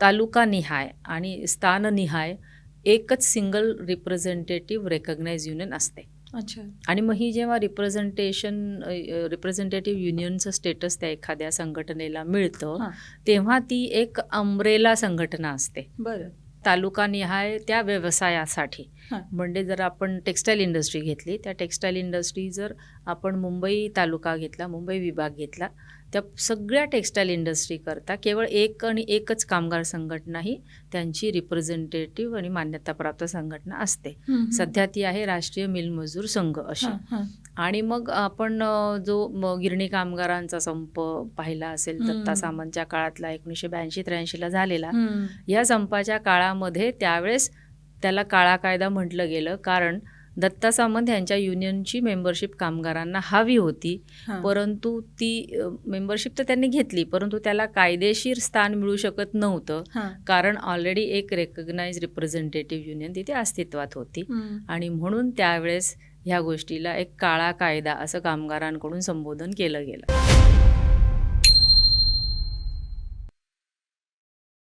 तालुकानिहाय आणि स्थाननिहाय एकच सिंगल रिप्रेझेंटेटिव्ह रेकग्नाइज युनियन असते. अच्छा. आणि मग ही जेव्हा रिप्रेझेंटेशन रिप्रेझेंटेटिव्ह युनियनचं स्टेटस त्या एखाद्या संघटनेला मिळतं. तेव्हा ती एक अम्ब्रेला संघटना असते. बरं. तालुकानिहाय त्या व्यवसायासाठी. म्हणजे जर आपण टेक्स्टाईल इंडस्ट्री घेतली त्या टेक्स्टाईल इंडस्ट्री जर आपण मुंबई तालुका घेतला मुंबई विभाग घेतला त्या सगळ्या टेक्स्टाईल इंडस्ट्री करता केवळ एक आणि एकच कामगार संघटना ही त्यांची रिप्रेझेंटेटिव्ह आणि मान्यताप्राप्त संघटना असते. सध्या ती आहे राष्ट्रीय मिल मजूर संघ अशी. आणि मग आपण जो गिरणी कामगारांचा संप पाहिला असेल. दत्ता सामंतच्या काळातला एकोणीसशे ब्याऐंशी त्र्याऐंशीला झालेला. या संपाच्या काळामध्ये त्यावेळेस त्याला काळा कायदा म्हटलं गेलं कारण दत्ता सामंत यांच्या युनियनची मेंबरशिप कामगारांना हवी होती. परंतु ती मेंबरशिप तर त्यांनी घेतली परंतु त्याला कायदेशीर स्थान मिळू शकत नव्हतं. कारण ऑलरेडी एक रेकग्नाइज रिप्रेझेंटेटिव्ह युनियन तिथे अस्तित्वात होती. आणि म्हणून त्यावेळेस ह्या गोष्टीला एक काळा कायदा असं कामगारांकडून संबोधन केलं गेलं